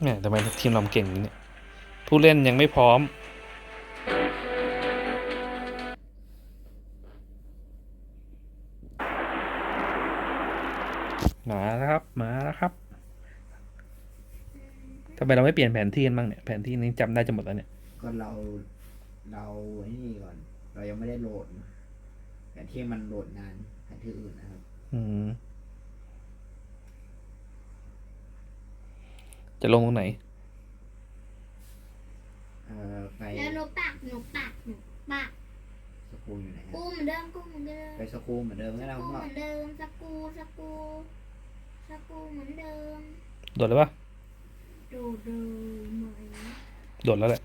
แหมทำไมทีมเราเก่งอย่างนี้เนี่ยผู้เล่นยังไม่พร้อม มาแล้วครับ มาแล้วครับทำไมเราไม่เปลี่ยนแผนที่กันบ้างเนี่ย แผนที่นี้จำได้จะหมดแล้วเนี่ย ก็เราเราไอ้นี่ก่อน เรายังไม่ได้โหลด แผนที่มันโหลดนานแผนที่อื่นนะครับ อืม จะลงตรงไหน เอ่อไปแล้วหนูปักหนูปักหนูปักสกูอยู่ไหนฮะกูเหมือนเดิมกูเหมือนเดิมไปสกูเหมือนเดิมก็สได้กูผมเหว่ามือนเดิมสกูสกูสกูเหมือนเดิมโดดแล้วปะดูดูไหมโดดแล้วแหละ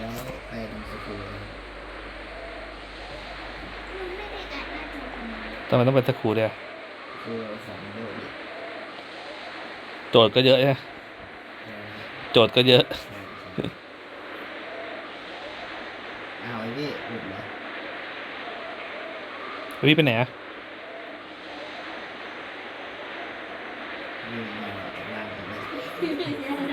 แล้วไปตรงสกูเลยหนูไม่ได้อัดหน้าจอทำไมทำไมต้องเป็นสกครูด้วยอะสกูสองโหลดดิ โจทย์ก็เยอะใช่ไหมเออโจทย์ก็เยอะใช่ใช่อ้าวไอ้พี่หลุดเหรอพี่ไปไหนอะ นี่ไงเราจะล่างกันเลย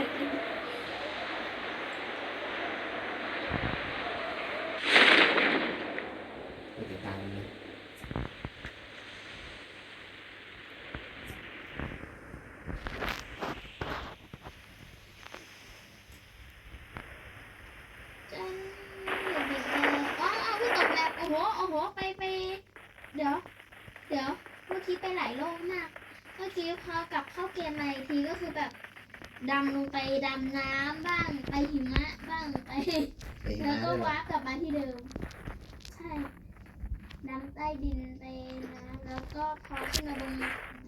ไปติดตามมันเลย จังอยู่ดีเจออ๋อเอาพี่ตกแบบโอ้โหโอ้โหไปไปเดี๋ยว เดี๋ยวเมื่อ กี้ไปหลายโลกมาก เมื่อกี้พอกลับเข้าเกมมาอีกทีก็คือแบบดำลงไปดำน้ำบ้างไปหิมะบ้างไปไปแล้วมาก็ด้วยเหรอวาร์ปกลับมาที่เดิม ใช่น้ำใต้ดินไปน้ำแล้วก็พอขึ้นมาบน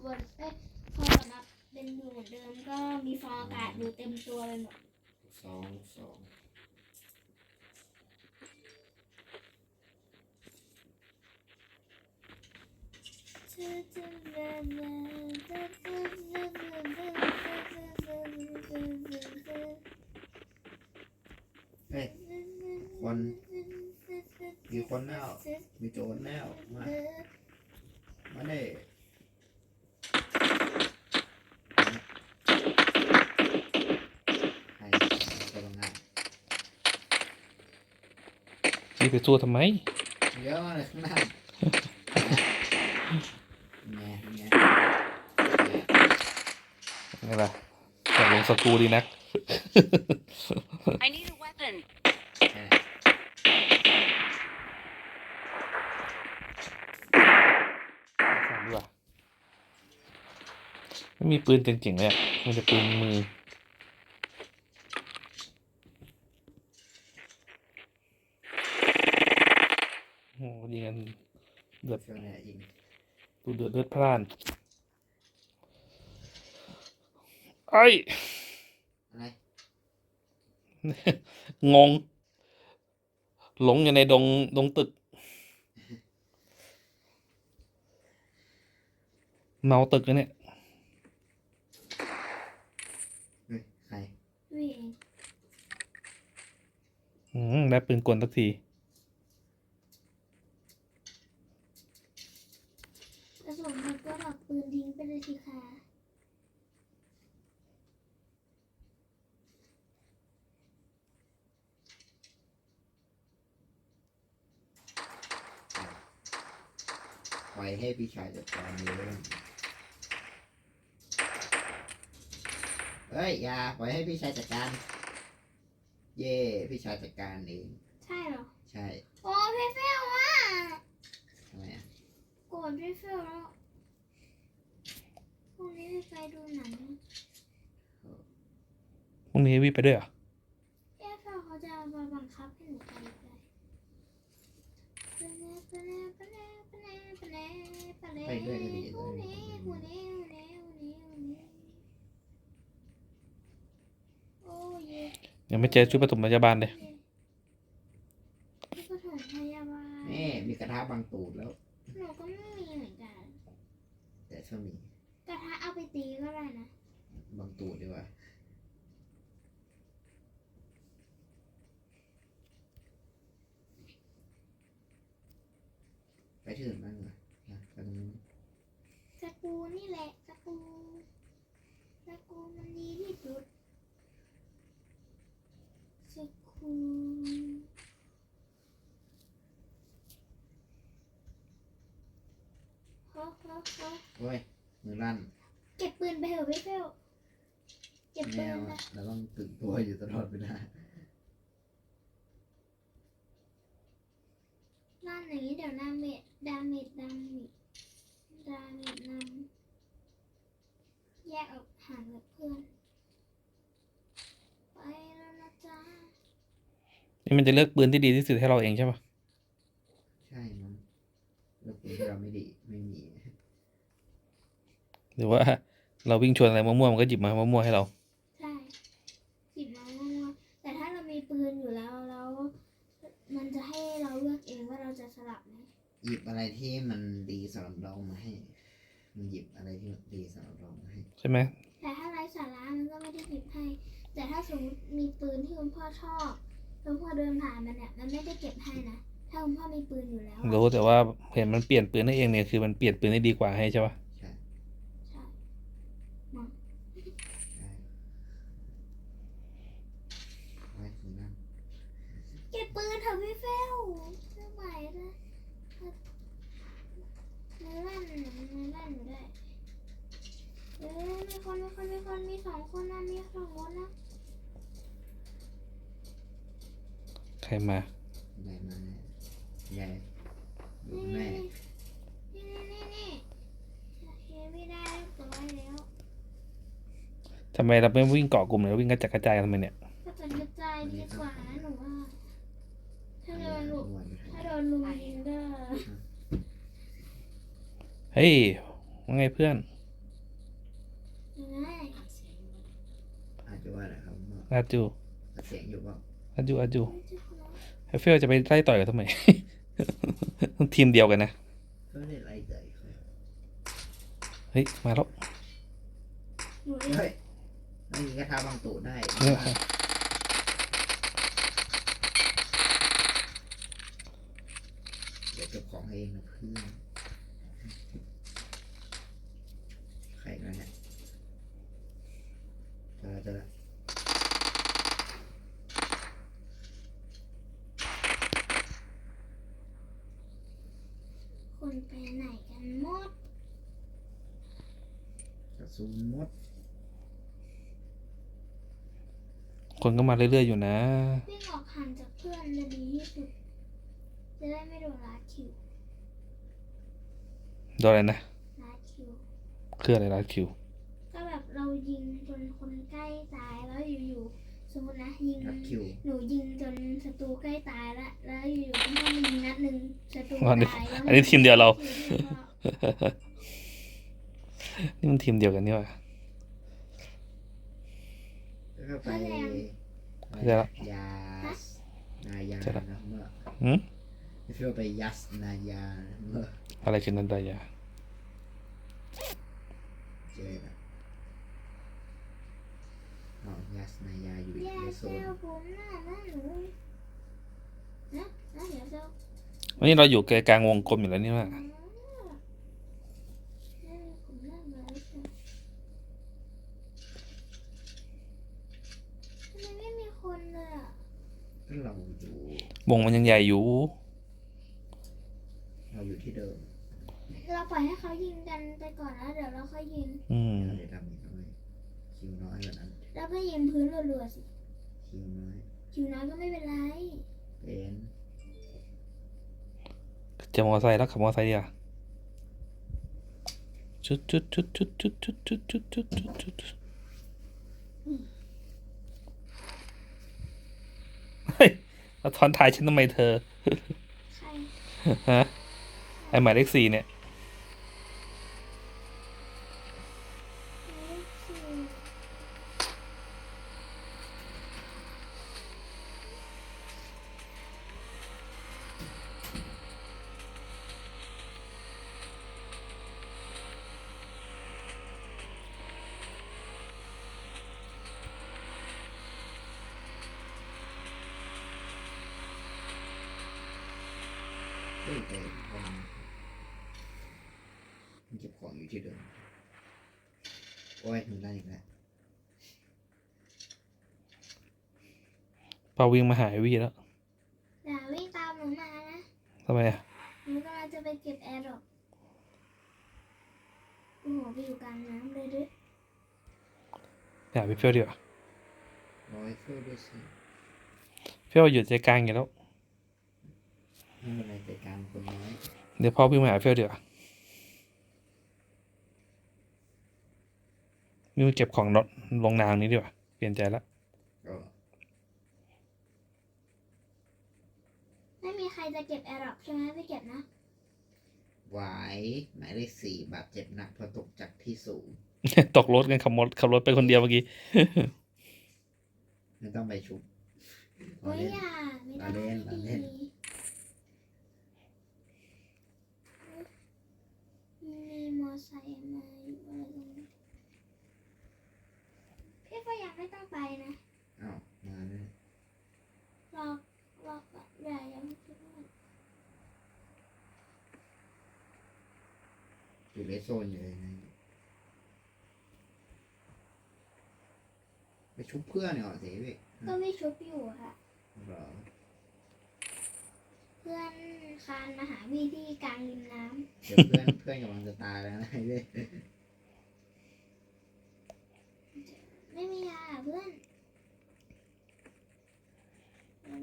บนเอ้ยพอกลับมาเป็นอยู่เหมือนเดิมก็มีฟองอากาศอยู่เต็มตัวไปหมดสองสอง เฮ้ยคน มีคนแล้ว มีโจรแล้ว มา มาเด้ใครกำลังงานพี่ไปสู้ทำไมเยอะมากเลยข้างหน้าแง่แง่ นี่แหละอยากลงสกรูดีนัก I need a weapon. แง่สั่นดีกว่าไม่มีปืนเจ๋งๆเลยอะมีแต่ปืนมือโอ้โหยิงกันเดือดเชื่อเนี่ยยิงดูเดือดเลือดพล่าน ไอ้อะไรงง หลงอยู่ในดงดงตึก เมาตึกนะเนี่ยเฮ้ยใครวิ่งอืมได้ปืนกลสักทีกระสุนมันก็ดักปืนทิ้งไปเลยสิคะ ปล่อยให้พี่ชายจัดการเลยเฮ้ยอย่าปล่อยให้พี่ชายจัดการ เย่พี่ชายจัดการเองใช่เหรอ ใช่โอ้พี่เฟลว่ะทำไมอะโกรธพี่เฟลแล้วพรุ่งนี้ไม่ไปดูหนังพรุ่งนี้วิไปด้วยเหรอเอ๊ะเฟลเขาจะมาบังคับให้หนูไปไปป ด้วยก็ดีด้วยยังไม่เจอชุดปฐมพยาบาลเลย ที่ปฐมพยาบาล นี่มีกระทะบางตูดแล้ว หนูก็ไม่มีเหมือนกัน แต่ถ้ามี กระทะเอาไปตีก็ได้นะ บางตูดดีกว่า ไปที่อื่นบ้างเหรอนะไปตรงนู้น สกรูนี่แหละสกรูสกรูมัน โอ้โหโอ้ โอ้ยมือลั่น เก็บปืนไปเถอะพี่เฟล เก็บแมปืนวไปอะเราต้องตึงตัวอยู่ตลอดเวลาลั่นอย่างนี้เดี๋ยวดาเมจดาเมจดาเมจดาเมจนำแยกออกห่างกับเพื่อน ไปแล้วนะจ๊ะนี่มันจะเลือกปืนที่ดีที่สุดให้เราเองใช่ปะใช่มั้งแล้วปืนที่เราไม่ดีไม่มี หรือว่า เราวิ่งชวนอะไรมั่วๆมันก็หยิบมามั่วๆให้เรา ใช่จิบมามั่วๆแต่ถ้าเรามีปืนอยู่แล้วแล้ว มันจะให้เราเลือกเองว่าเราจะสลับไหมหยิบอะไรที่มันดีสำหรับเรามาให้ มันหยิบอะไรที่ดีสำหรับเรามาให้ ใช่ไหมแต่ถ้าไร้สาระมันก็ไม่ได้หยิบให้ แต่ถ้าสมมติมีปืนที่คุณพ่อชอบคุณพ่อเดินผ่านมันเนี่ยมันไม่ได้เก็บให้นะถ้าคุณพ่อมีปืนอยู่แล้วอะ รู้แต่ว่าเห็นมันเปลี่ยนปืนให้เองเนี่ยคือมันเปลี่ยนปืนได้ดีกว่าให้ใช่ปะ ใช่ ใช่ ใช่ไว้มือลั่น เก็บปืนเถอะพี่เฟลไม่ไหวเลยมือลั่นมือลั่นอยู่ได้เอ้ยมีคนมีคนมีคนมี สองคนนะมีสองคนนะใครมา ใหญ่มาใหญ่อยู่นี่แม่นี่นี่นี่นี่โอเคไม่ได้เรียบร้อยแล้วทำไมเราไม่วิ่งเกาะกลุ่มเลยวิ่งกระจัดกระจายกันทำไมเนี่ยก็เป็นกระจายดีกว่านะหนูว่าถ้าโดนลุมอ้วนถ้าโดนลุมยิงก็เฮ้ยว่าไงเพื่อน ง่าย อาจจะว่าอะไรครับว่าอาจูเสียงอยู่เปล่าอาจูอาจูไม่ใช่คนละไอเฟลจะไปไล่ต่อยกันทำไม ทีมเดียวกันนะก็ได้ไรใจเขาเฮ้ย มาแล้วหนูเองเฮ้ยไม่มีกระทาบางตูดได้เนี่ยเดี๋ยวเก็บของให้เองนะเพื่อนใครกันเนี่ยเจอแล้วเจอแล้ว คนไปไหนกันหมด กระสุนมด คนก็มาเรื่อยๆอยู่นะ วิ่งออกห่างจากเพื่อนจะดีที่สุด จะได้ไม่โดนลาดคิวโดนอะไรนะลาดคิว คืออะไรรัดคิว ก็แบบเรายิงจนคนใกล้ตายแล้วอยู่ๆสมมตินะยิงรับคิว หนูยิงจนศัตรูใกล้ตายแล้วแล้วอยู่ๆคุณพ่อมายิงนัดหนึ่งศัตรูอ๋อนี่ตายแล้วอันนี้ทีมเดียวเราทีมพ่อนี่มันทีมเดียวกันนี่หว่าแล้ว ก็ไปเดี๋ยวยาสนายาเสร็จแล้วนะเมื่อหืมไม่ช่วไปยัสนายาเมื่ออะไรคือนันดายาเจอนะอ๋อยัสนายาอยู่ในโซนลผมนะนะหนูนะนะอย่าเซลวันนี้เราอยู่กลางวงกลมอยู่แล้วนี่ว่า อ๋อนั่นผมนั่งมาแล้วจ้ะทำไมไม่มีคนเลยอะ ก็ เราอยู่ วงมันยังใหญ่อยู่ เราอยู่ที่เดิมเราปล่อยให้เขายิงกันไปก่อนแล้วเดี๋ยวเราค่อยยิงอืม เราจะทำอีกน้อยคิวน้อยกว่านั้นแล้วก็ยิงพื้นรัวๆสิคิวน้อย คิวน้อยก็ไม่เป็นไรเป็นจะมอไซค์แล้วขับมอไซค์ดีอะชุดชุดชุดชุดชุดชุดชุดชุดชุดชุดชุดเฮ้ยแล้วทอนท้ายฉันทำไมเธอ ใคร ฮะ ไอหมายเลขสี่เนี่ย ไม่คือ เฮ้ยแต่วันมันเก็บของอยู่ ที่เดิมโอ้ยถึงได้อีกแล้วปาวิ่งมาหาไอวี่แล้วอย่าวิ่งตามหนูมานะทำไมอะหนูกำลังจะไปเก็บแอร์ดรอปโอ้โหไปอยู่กลางน้ำเลยด้วยไปหาพี่เฟี้ยวดีกว่าร้อยเฟื่อด้วยสิเฟี้ยวอยู่ใจกลางอยู่แล้วไม่เป็นไรแต่กลางคนน้อยเดี๋ยวพ่อพี่งมาหาเฟี้ยวดีกว่า มาเก็บของรถลงนางนี้ดีกว่าเปลี่ยนใจแล้วก็ไม่มีใครจะเก็บแอร์ดรอปใช่ไหมไปเก็บนะไหวหมายเลขสี่บาดเจ็บหนักเพราะตกจากที่สูง ตกรถกันขับรถขับรถไปคนเดียวเมื่อกี้ ไม่ต้องไปชุบโอ้ยเล่นอย่าไม่ได้เราเล่นเราเล่นมีมอไซค์มาอยู่อะไรตรงนี้พี่ก็ยัง ไม่ต้องไปนะอ้าวมาเนี่ยรอรอก่อนอย่ายังไม่คิดว่าอยู่เลสโซนอยู่เลยนะไปชุบเพื่อนเนี่ยเหรอสิพี่ก็ไม่ชุบอยู่ค่ะเหรอเพื่อนคานมาหาพี่ที่กลางริมน้เดี๋ยวเพื่อนเพื่อนกำลังจะตายแล้วนะพี่ำไม่มียาเพื่อนเดี๋ยว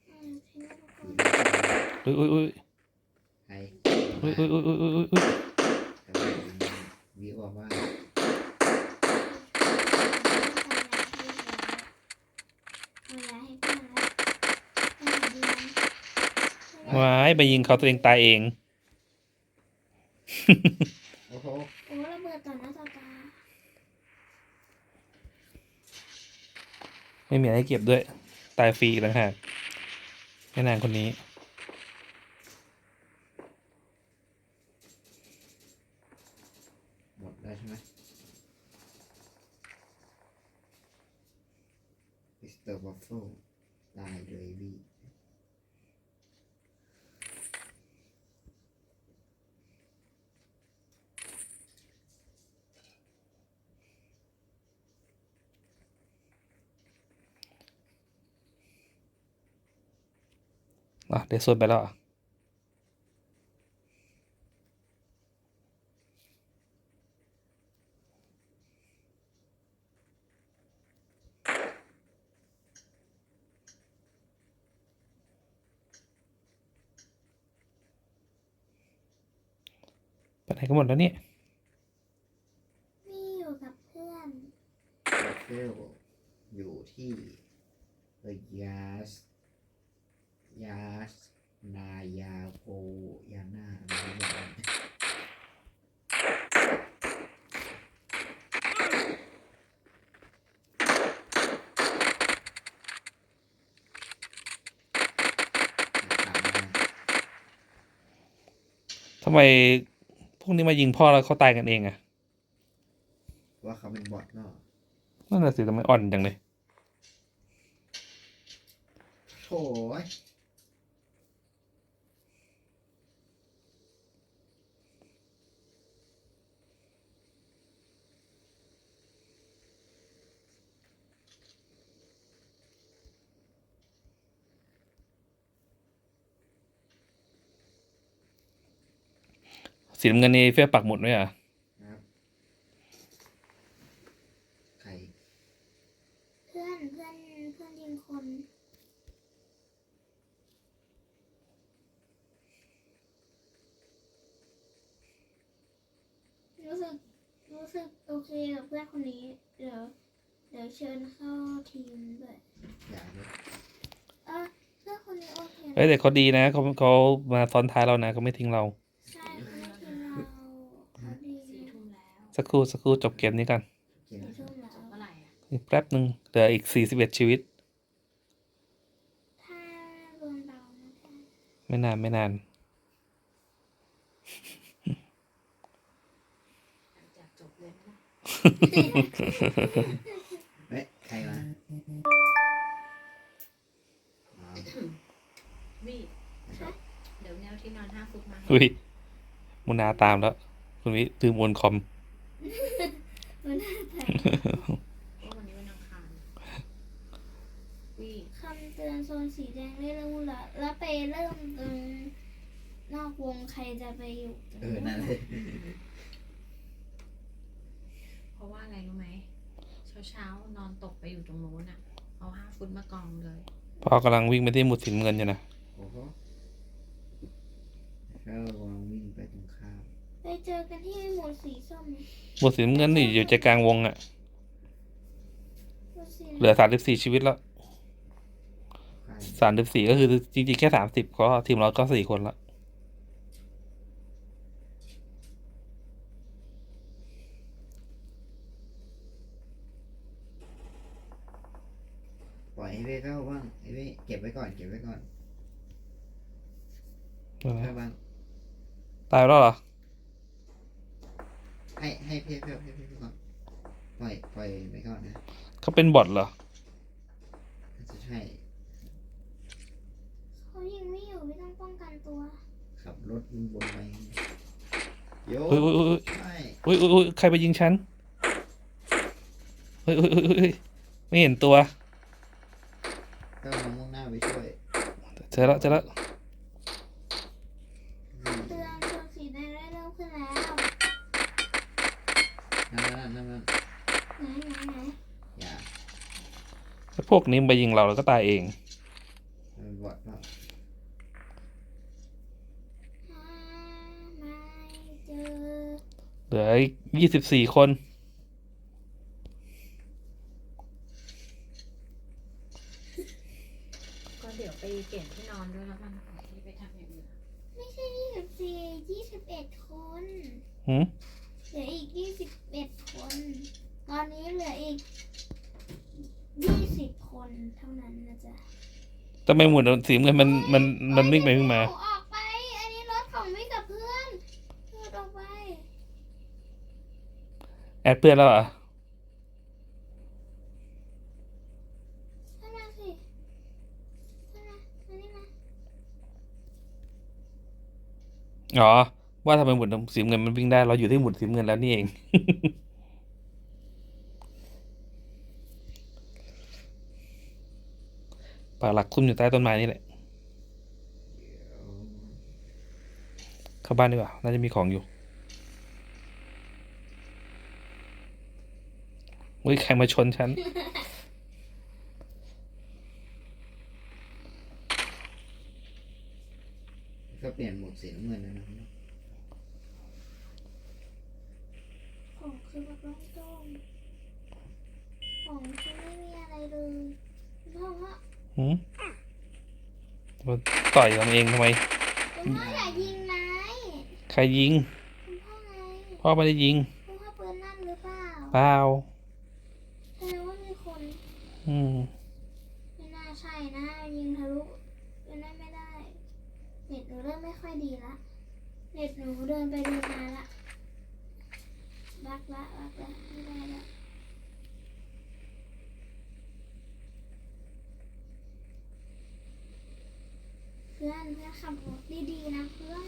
ๆอืมทิ้งไว้ทุกคน อุ้ยอุ้ยอุ้ยใครอุ้ยอุ้ยอุ้ยอุ้ยอุ้ยอุ้ยแต่ว่าวิวบอกว่าว้ายไปยิงเขาตัวเองตายเอง โอ้โหโอ้ระเบิดต่อหน้าต่อตาไม่มีอะไรให้เก็บด้วย ตายฟรีอีกต่างหากแม่นางคนนี้ หมดแล้วใช่ไหม อิสเตอร์วัฟเฟิลตายเลยพี่อะเดี๋ยวส่วนไปแล้วอะ กันหมดแล้วเนี่ยนี่อยู่กับเพื่อนวัฟเฟิลอยู่ที่เออยาสยาสนายาโกยาน่าอะไรอย่างเงี้ยทำไม พวกนี้มายิงพ่อแล้วเขาตายกันเองอะว่าเขาเป็นบอทเนาะนั่นแหละสิทำไมอ่อนจังเลย โถ่ย สีน้ำเงินนี่เฟี้ยวปักหมุดไว้เหรอะครับใครเพื่อนเพื่อนเพื่อนยิงคนรู้สึกรู้สึกโอเคกับเพื่อนคนนี้เดี๋ยวเดี๋ยวเชิญเข้าทีมด้วยอย่าเลยเออเพื่อนคนนี้โอเคนะ เอ้ยแต่เขาดีนะเขาเขามาซ้อนท้ายเรานะเขาไม่ทิ้งเรา ใช่เขาไม่ทิ้งเราเขาดี สี่ทุ่มแล้ว สักครู่สักครู่จบเกมนี้กันเขียนสี่ทุ่มแล้วเมื่อไหร่อะอีกแป๊บหนึ่งเหลืออีกสี่สิบเอ็ดชีวิตถ้าโดนเรานะถ้าไม่นานไม่นานอยากจบเลยนะเฮ้ยใครมาอ๋อวิเดี๋ยวแนวที่นอนห้าฟุตมาให้อุ้ยมุนาตามแล้ว คุณวิตืมโอนคอม มันน่าจะว่าวันนี้วันอังคารวิคำเตือนโซนสีแดงได้เริ่มละแล้วไปเริ่มตรงนอกวงใครจะไปอยู่ตรงเออ นั่นเลยเพราะว่าอะไรรู้ไหม เช้าเช้าๆนอนตกไปอยู่ตรงนู้นอะ เอาห้าฟุตมากองเลย พ่อกำลังวิ่งไปที่หมุดสีน้ำเงินอยู่นะ โอ้โหแล้วกำลังวิ่ง ไปตรงข้ามไปเจอกันที่หมวดสีส้มหมุดสีน้ำเงินนี่อยู่ใจกลางวงอะหมวดสีเหลือสามสิบสี่ชีวิตแล้วใกล้สามสิบสี่ก็คือจริงๆแค่สามสิบก็ทีมเราก็สี่คนละปล่อยให้เว้เข้าบ้างไอ้เว้เก็บไว้ก่อนเก็บไว้ก่อนเดี๋ยวนะเข้าบ้างตายแล้วเหรอ ให้ให้เพ่เพ่เพ่เพ่ก่อนปล่อยปล่อยไว้ก่อนนะเขาเป็นบอทเหรอน่าจะใช่เขายิงไม่อยู่ไม่ต้องป้องกันตัวขับรถวิ่งบนไปโยเฮ้ยเฮ้ยเฮ้ยใช่เฮ้ยเฮ้ยเฮ้ยใครไปยิงฉันเฮ้ยเฮ้ยเฮ้ยเฮ้ยไม่เห็นตัวก็มามุ่งหน้าไปช่วยเจอแล้วเจอแล้ว พวกนี้มันไปยิงเราเราก็ตายเองมันบอดเปล่าหาไม่เจอเหลือยี่สิบสี่คน ก็เดี๋ยวไปเปลี่ยนที่นอนด้วยแล้วกันก่อนที่ไปทำอย่างอื่นไม่ใช่ยี่สิบสี่ยี่สิบเอ็ดคนหืมเหลืออีกยี่สิบเอ็ดคน ตอนนี้เหลืออีกยี่สิบคนเท่านั้นนะจ๊ะ ทำไมหมุดสีเงินมันมันมันวิ่งไปวิ่งมา ออกไป อันนี้รถของวิ่งกับเพื่อนเพื่อนออกไป แอดเพื่อนแล้วเหรอขึ้นมาสิขึ้นมาอันนี้มาอ๋อว่าทำไมหมุดสีเงินมันวิ่งได้เราอยู่ที่หมุดสีเงินแล้วนี่เอง ปากหลักคุ้มอยู่ใต้ต้นไม้นี่แหละ เข้าบ้านดีกว่า น่าจะมีของอยู่เฮ้ยใครมาชนฉัน ก็เปลี่ยนหมวดสีน้ำเงินแล้วนะของคือแบบร้องโจ้งของคือไม่มีอะไรเลยเพราะว่า หืมมาต่อยกันเองทำไม คุณพ่ออย่ายิงนายใครยิง คุณพ่อไงพ่อไม่ได้ยิงคุณพ่อปืนนั่นหรือเปล่าเปล่าแสดงว่ามีคนอืมไม่น่าใช่นะยิงทะลุยังได้ไม่ได้เน็ตหนูเริ่มไม่ค่อยดีละเน็ตหนูเดินไปเดินมาละบักละบักละไม่ได้ละเพื่อนเพื่อน ขับรถดีๆนะเพื่อน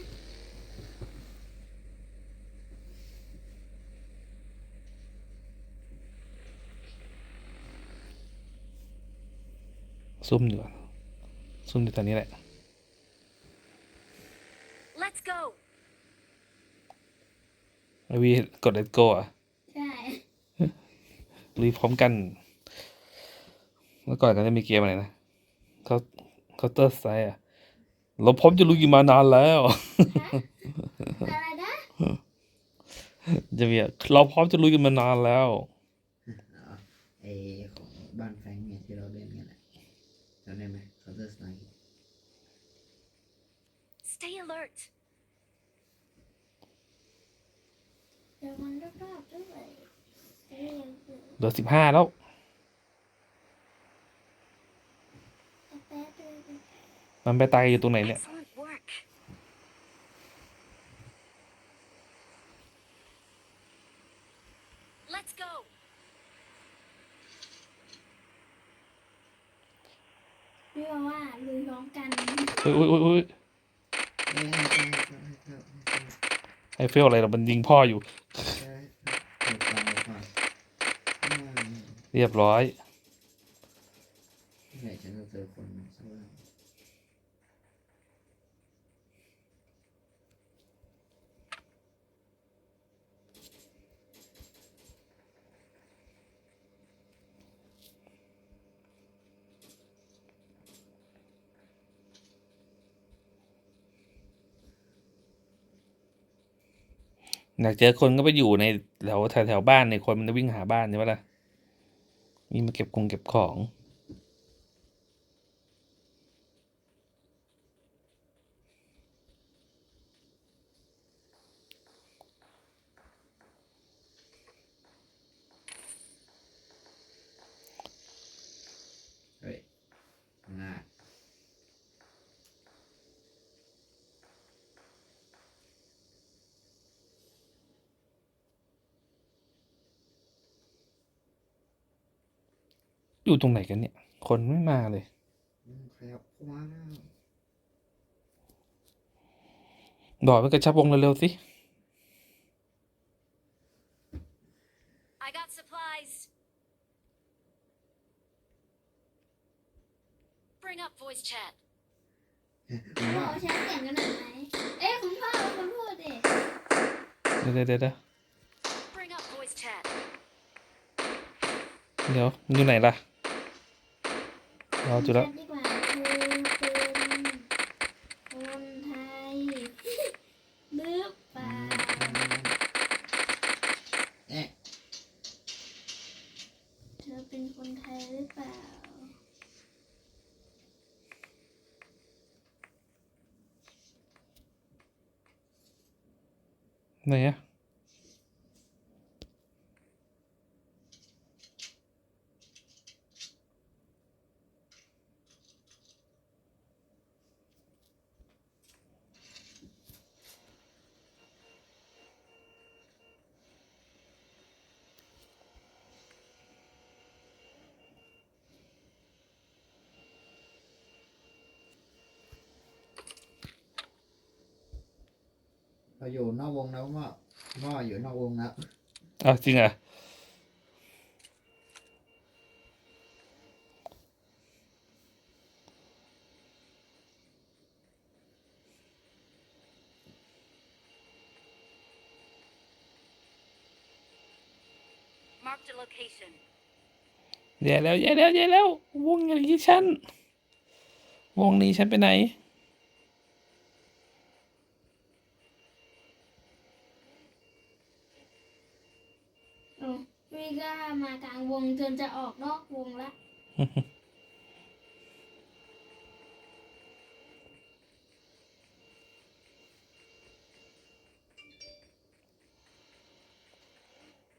ซุ่มอยู่อะซุ่มอยู่ตอนนี้แหละ Let's go. ไอวีกดเลตโก้อะใช่รีพร้อมกัน เมื่อก่อนก็จะมีเกมอะไรนะเขาเคาน์เตอร์ไซอะ เราพร้อมจะลุยมานานแล้วฮะอะไรนะจะมีอะเราพร้อมจะลุยกันมานานแล้วอ๋อไอของบ้านแฟรงค์เนี่ยที่เราเล่นกันแหละจำได้ไหมเคาน์เตอร์สไน Stay alert. เดี๋ยวมันรอบๆด้วยเรียนเปิดเหลือสิบห้าแล้ว แป๊บๆเลย มันไปตายอยู่ตรงไหนเนี่ย Excellent work. Let's go. พี่บอกว่าลุยพร้อมกันอุ้ยอุ้ยอุ้ยอุ้ยเอ้ยให้เข้าให้เข้าให้เข้าให้เข้าไอเฟลอะไรเรามันยิงพ่ออยู่ใช่เดี๋ยวฟังเดี๋ยวฟังอืมเรียบร้อย ที่ไหนฉันจะเจอคนสักวัน อยากเจอคนก็ไปอยู่ในแถวแถวแถวบ้านในคนมันจะวิ่งหาบ้านใช่ไหมล่ะมีมาเก็บคงเก็บของ เฮ้ยง่าย อยู่ตรงไหนกันเนี่ย คนไม่มาเลยอืมขยับเข้ามาแล้วบอกไปกระชับวงเร็วๆสิ I got supplies. Bring up voice chat. โอ้ใช้เสียงกันหน่อยไหมเอ้ยคุณพ่อคุณพูดดิเดี๋ยวเดี๋ยวเดี๋ยวเดี๋ยว Bring up voice chat. เดี๋ยวมึงอยู่ไหนล่ะ รอจุดแล้ว ดีกว่าคือเป็นคนไทยหรือเปล่า เอ๊ะ เธอเป็นคนไทยหรือเปล่า ไหนอะ เราอยู่นอกวงแล้วพ่อพ่ออยู่นอกวงแล้วอ้าวจริงเหรอะ Marked a location. แย่แล้วแย่แล้วแย่แล้ว วงอย่างนี้ฉัน วงนี้ฉันไปไหน โอ้พี่ก็มากลางวงจนจะออกนอกวงละ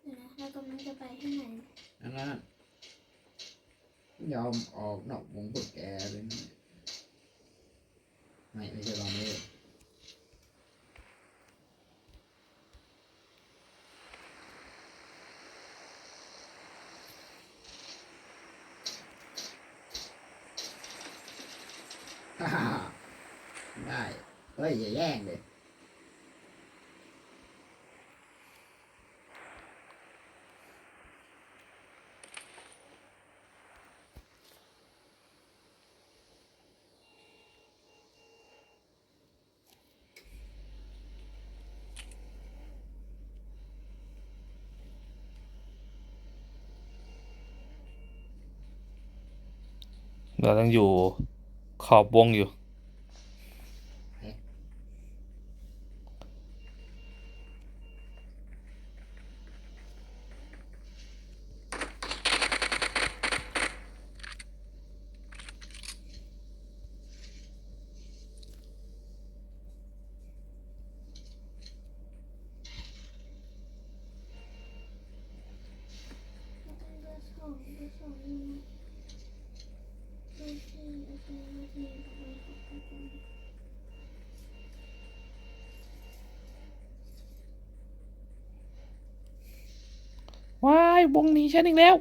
เดี๋ยวนะเรากำลังจะไปที่ไหน นั่นนั่นยอมออกนอกวงพวกแกเลยนะไม่ไม่ใช่เราไม่ได้ฮ่าฮ่าฮ่าได้ เฮ้ย อย่าแย่งเลยเราต้องอยู่ขอบวงอยู่ เบอร์สองเบอร์สองนี่นะเบอร์สี่เบอร์สี่เบอร์สี่เบอร์หกเบอร์เจ็ด ว้ายวงนี้ฉันอีกแล้ว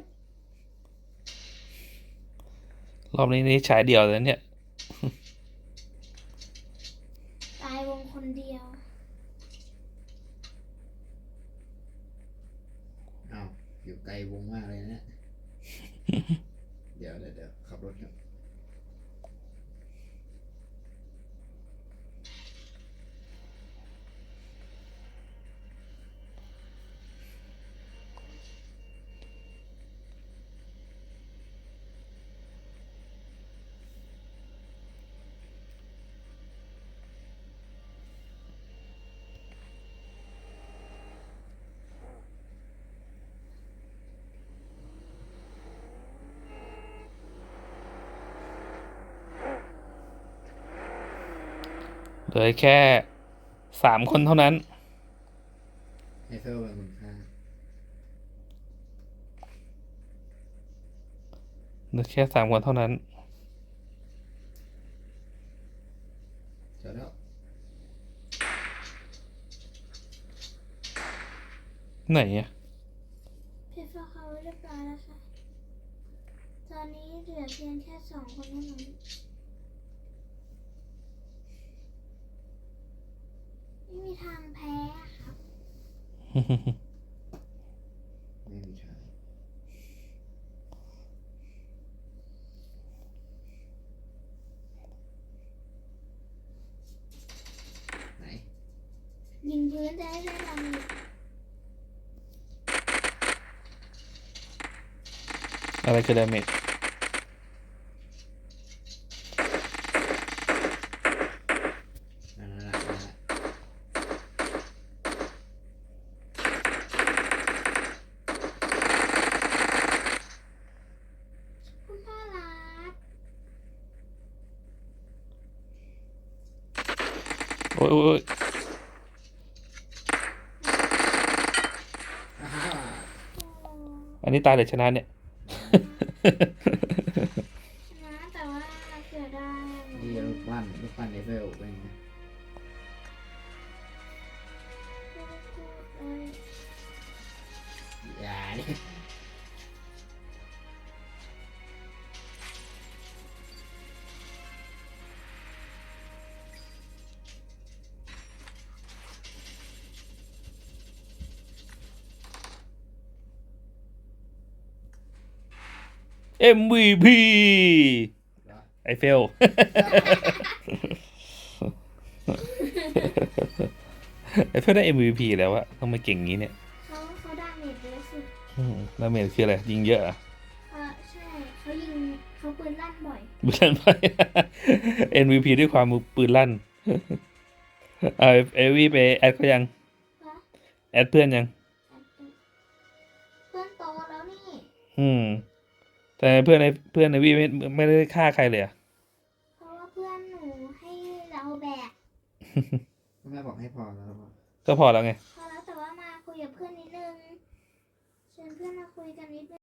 รอบนี้นี่ฉายเดียวเลยเนี่ย ตายวงคนเดียวอ้าวอยู่ไกลวงมากเลยนะ เหลือแค่สามคนเท่านั้นไอเฟลเป็นคนฆ่าเหลือแค่สามคนเท่านั้น เจอแล้วไหนอะพี่ฟ้าเขาเรียบร้อยแล้วค่ะ ตอนนี้เหลือเพียงแค่สองคนเท่านั้น ม่มีทางแพ้อะครับ ไม่มีทางไหนยิงพื้นจะให้ได้ดาเมจอะไรคือดาเมจ นั่นนั่นนั่นนั่นนั่น คุณพ่อรัก โอ้ยโอ้ยโอ้ย อ่าฮะ โอ้ อันนี้ ตายหรือชนะเนี่ย เอ็มวีพีเหรอไอเฟล ไอเฟลได้ MVP แล้วอะต้องมาเก่งงี้เนี่ยเขาเขาดาเมจเยอะสุดอืมดาเมจคืออะไร ยิงเยอะอะเออใช่เขายิงเขาปืนลั่นบ่อยปืนลั่นไป MVP ด้วยความมือปืนลั่นเอาเอวีไปแอดเขายังนะแอดเพื่อนยัง เพื่อนโตแล้วนี่ อืม แต่เพื่อนในเพื่อนในวีไม่ไม่ได้ฆ่าใครเลยอะเพราะว่าเพื่อนหนูให้เราแบกแม่บอกให้พอแล้วพอก็พอแล้วไง พอแล้วแต่ว่ามาคุยกับเพื่อนนิดนึงเชิญเพื่อนมาคุยกันนิดนึง